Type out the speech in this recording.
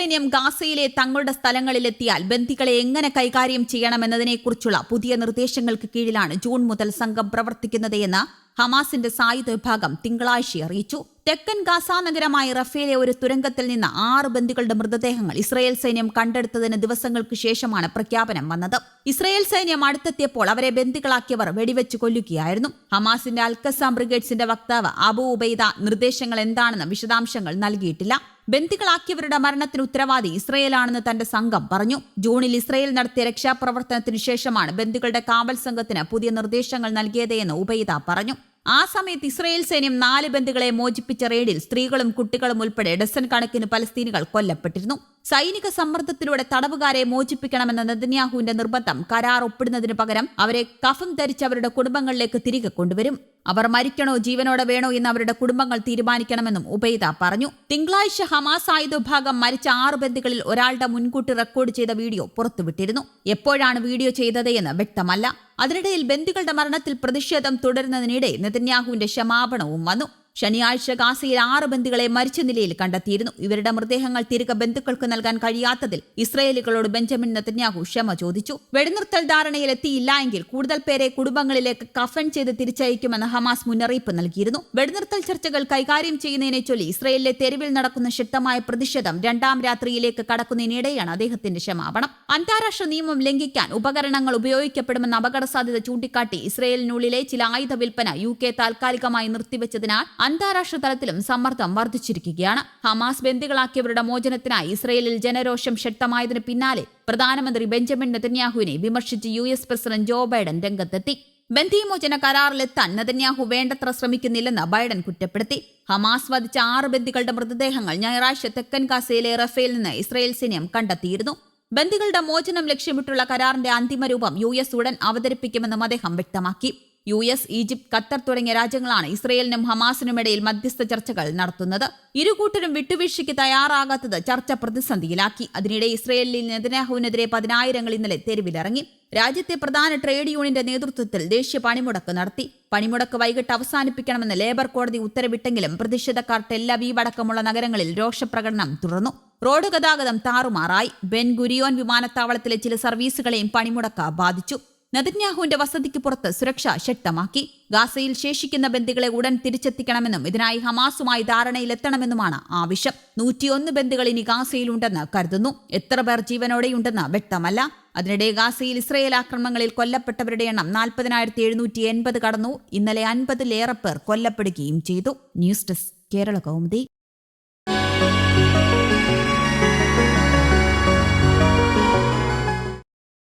സൈന്യം ഗാസയിലെ തങ്ങളുടെ സ്ഥലങ്ങളിലെത്തിയാൽ ബന്ദികളെ എങ്ങനെ കൈകാര്യം ചെയ്യണമെന്നതിനെക്കുറിച്ചുള്ള പുതിയ നിർദ്ദേശങ്ങൾക്ക് കീഴിലാണ് ജൂൺ മുതൽ സംഘം പ്രവർത്തിക്കുന്നത് എന്ന് ഹമാസിന്റെ സായുധ വിഭാഗം തിങ്കളാഴ്ച അറിയിച്ചു. തെക്കൻ ഗാസ നഗരമായ റഫേലെ ഒരു തുരങ്കത്തിൽ നിന്ന് ആറ് ബന്ദികളുടെ മൃതദേഹങ്ങൾ ഇസ്രയേൽ സൈന്യം കണ്ടെടുത്തതിന് ദിവസങ്ങൾക്ക് ശേഷമാണ് പ്രഖ്യാപനം വന്നത്. ഇസ്രയേൽ സൈന്യം അടുത്തെത്തിയപ്പോൾ അവരെ ബന്ദികളാക്കിയവർ വെടിവെച്ച് കൊല്ലുകയായിരുന്നു. ഹമാസിന്റെ അൽക്കസാം ബ്രിഗേഡ്സിന്റെ വക്താവ് അബു ഉബൈദ നിർദ്ദേശങ്ങൾ എന്താണെന്ന് വിശദാംശങ്ങൾ നൽകിയിട്ടില്ല. ബന്ദികളാക്കിയവരുടെ മരണത്തിന് ഉത്തരവാദി ഇസ്രയേലാണെന്ന് തന്റെ സംഘം പറഞ്ഞു. ജൂണിൽ ഇസ്രയേൽ നടത്തിയ രക്ഷാപ്രവർത്തനത്തിനു ശേഷമാണ് ബന്ദികളുടെ കാവൽ സംഘത്തിന് പുതിയ നിർദ്ദേശങ്ങൾ നൽകിയതെന്ന് ഉബൈദ പറഞ്ഞു. ആ സമയത്ത് ഇസ്രയേൽ സൈന്യം നാല് ബന്ധുക്കളെ മോചിപ്പിച്ച റെയ്ഡിൽ സ്ത്രീകളും കുട്ടികളും ഉൾപ്പെടെ ഡസൻ കണക്കിന് പലസ്തീനുകൾ കൊല്ലപ്പെട്ടിരുന്നു. സൈനിക സമ്മർദ്ദത്തിലൂടെ തടവുകാരെ മോചിപ്പിക്കണമെന്ന നെതന്യാഹുവിന്റെ നിർബന്ധം കരാർ ഒപ്പിടുന്നതിന് പകരം അവരെ കഫം ധരിച്ച് അവരുടെ കുടുംബങ്ങളിലേക്ക് തിരികെ കൊണ്ടുവരും. അവർ മരിക്കണോ ജീവനോടെ വേണോ എന്ന് അവരുടെ കുടുംബങ്ങൾ തീരുമാനിക്കണമെന്നും ഉബൈദ പറഞ്ഞു. തിങ്കളാഴ്ച ഹമാസ് ആയുധ വിഭാഗം മരിച്ച ആറ് ബന്ധുക്കളിൽ ഒരാളുടെ മുൻകൂട്ടി റെക്കോർഡ് ചെയ്ത വീഡിയോ പുറത്തുവിട്ടിരുന്നു. എപ്പോഴാണ് വീഡിയോ ചെയ്തത് എന്ന് വ്യക്തമല്ല. അതിനിടയിൽ ബന്ധുക്കളുടെ മരണത്തിൽ പ്രതിഷേധം തുടരുന്നതിനിടെ നെതന്യാഹുവിന്റെ ക്ഷമാപണവും വന്നു. ശനിയാഴ്ച ഗാസയിൽ ആറ് ബന്ദികളെ മരിച്ച നിലയിൽ കണ്ടെത്തിയിരുന്നു. ഇവരുടെ മൃതദേഹങ്ങൾ തിരികെ ബന്ധുക്കൾക്ക് നൽകാൻ കഴിയാത്തതിൽ ഇസ്രയേലികളോട് ബെഞ്ചമിൻ നെതന്യാഹു ക്ഷമ ചോദിച്ചു. വെടിനിർത്തൽ ധാരണയിൽ എത്തിയില്ല എങ്കിൽ കൂടുതൽ പേരെ കുടുംബങ്ങളിലേക്ക് കഫൻ ചെയ്ത് തിരിച്ചയക്കുമെന്ന് ഹമാസ് മുന്നറിയിപ്പ് നൽകിയിരുന്നു. വെടിനിർത്തൽ ചർച്ചകൾ കൈകാര്യം ചെയ്യുന്നതിനെ ചൊല്ലി ഇസ്രയേലിലെ തെരുവിൽ നടക്കുന്ന ശക്തമായ പ്രതിഷേധം രണ്ടാം രാത്രിയിലേക്ക് കടക്കുന്നതിനിടെയാണ് അദ്ദേഹത്തിന്റെ ക്ഷമാപണം. അന്താരാഷ്ട്ര നിയമം ലംഘിക്കാൻ ഉപകരണങ്ങൾ ഉപയോഗിക്കപ്പെടുമെന്ന അപകട സാധ്യത ചൂണ്ടിക്കാട്ടി ഇസ്രയേലിനുള്ളിലെ ചില ആയുധ വിൽപ്പന യു കെ താൽക്കാലികമായി നിർത്തിവെച്ചതിനാൽ അന്താരാഷ്ട്ര തലത്തിലും സമ്മർദ്ദം വർദ്ധിച്ചിരിക്കുകയാണ്. ഹമാസ് ബന്ദികളാക്കിയവരുടെ മോചനത്തിനായി ഇസ്രയേലിൽ ജനരോഷം ശക്തമായതിനു പിന്നാലെ പ്രധാനമന്ത്രി ബെഞ്ചമിൻ നെതന്യാഹുവിനെ വിമർശിച്ച് U S president Joe Biden രംഗത്തെത്തി. ബന്ദിമോചന കരാറിലെത്താൻ നെതന്യാഹു വേണ്ടത്ര ശ്രമിക്കുന്നില്ലെന്ന് ബൈഡൻ കുറ്റപ്പെടുത്തി. ഹമാസ് വധിച്ച ആറ് ബന്ദികളുടെ മൃതദേഹങ്ങൾ ഞായറാഴ്ച തെക്കൻ ഗാസയിലെ റഫേൽ നിന്ന് ഇസ്രയേൽ സൈന്യം കണ്ടെത്തിയിരുന്നു. ബന്ദികളുടെ മോചനം ലക്ഷ്യമിട്ടുള്ള കരാറിന്റെ അന്തിമ രൂപം യു എസ് ഉടൻ അവതരിപ്പിക്കുമെന്നും അദ്ദേഹം വ്യക്തമാക്കി. യു എസ് ഈജിപ്ത് ഖത്തർ തുടങ്ങിയ രാജ്യങ്ങളാണ് ഇസ്രയേലിനും ഹമാസിനുമിടയിൽ മധ്യസ്ഥ ചർച്ചകൾ നടത്തുന്നത്. ഇരുകൂട്ടരും വിട്ടുവീഴ്ചയ്ക്ക് തയ്യാറാകാത്തത് ചർച്ച പ്രതിസന്ധിയിലാക്കി. അതിനിടെ ഇസ്രയേലിൽ നെതന്യാഹുവിനെതിരെ പതിനായിരങ്ങൾ ഇന്നലെ തെരുവിലിറങ്ങി. രാജ്യത്തെ പ്രധാന ട്രേഡ് യൂണിയന്റെ നേതൃത്വത്തിൽ ദേശീയ പണിമുടക്ക് നടത്തി. പണിമുടക്ക് വൈകിട്ട് അവസാനിപ്പിക്കണമെന്ന് ലേബർ കോടതി ഉത്തരവിട്ടെങ്കിലും പ്രതിഷേധക്കാർ ടെല്ലവീവ് അടക്കമുള്ള നഗരങ്ങളിൽ രോഷപ്രകടനം തുടർന്നു. റോഡ് ഗതാഗതം താറുമാറായി. ബെൻ ഗുരിയോൻ വിമാനത്താവളത്തിലെ ചില സർവീസുകളെയും പണിമുടക്ക് ബാധിച്ചു. നെതന്യാഹുവിന്റെ വസതിക്ക് പുറത്ത് സുരക്ഷ ശക്തമാക്കി. ഗാസയിൽ ശേഷിക്കുന്ന ബന്ദികളെ ഉടൻ തിരിച്ചെത്തിക്കണമെന്നും ഇതിനായി ഹമാസുമായി ധാരണയിലെത്തണമെന്നുമാണ് ആവശ്യം. നൂറ്റിയൊന്ന് ബന്ദികൾ ഇനി ഗാസയിലുണ്ടെന്ന് കരുതുന്നു. എത്ര പേർ ജീവനോടെയുണ്ടെന്ന് വ്യക്തമല്ല. അതിനിടെ ഗാസയിൽ ഇസ്രയേൽ ആക്രമണങ്ങളിൽ കൊല്ലപ്പെട്ടവരുടെ എണ്ണം നാൽപ്പതിനായിരത്തി എഴുന്നൂറ്റി എൺപത് കടന്നു. ഇന്നലെ അൻപതിലേറെ പേർ കൊല്ലപ്പെടുകയും ചെയ്തു. News desk Kerala Kaumudi.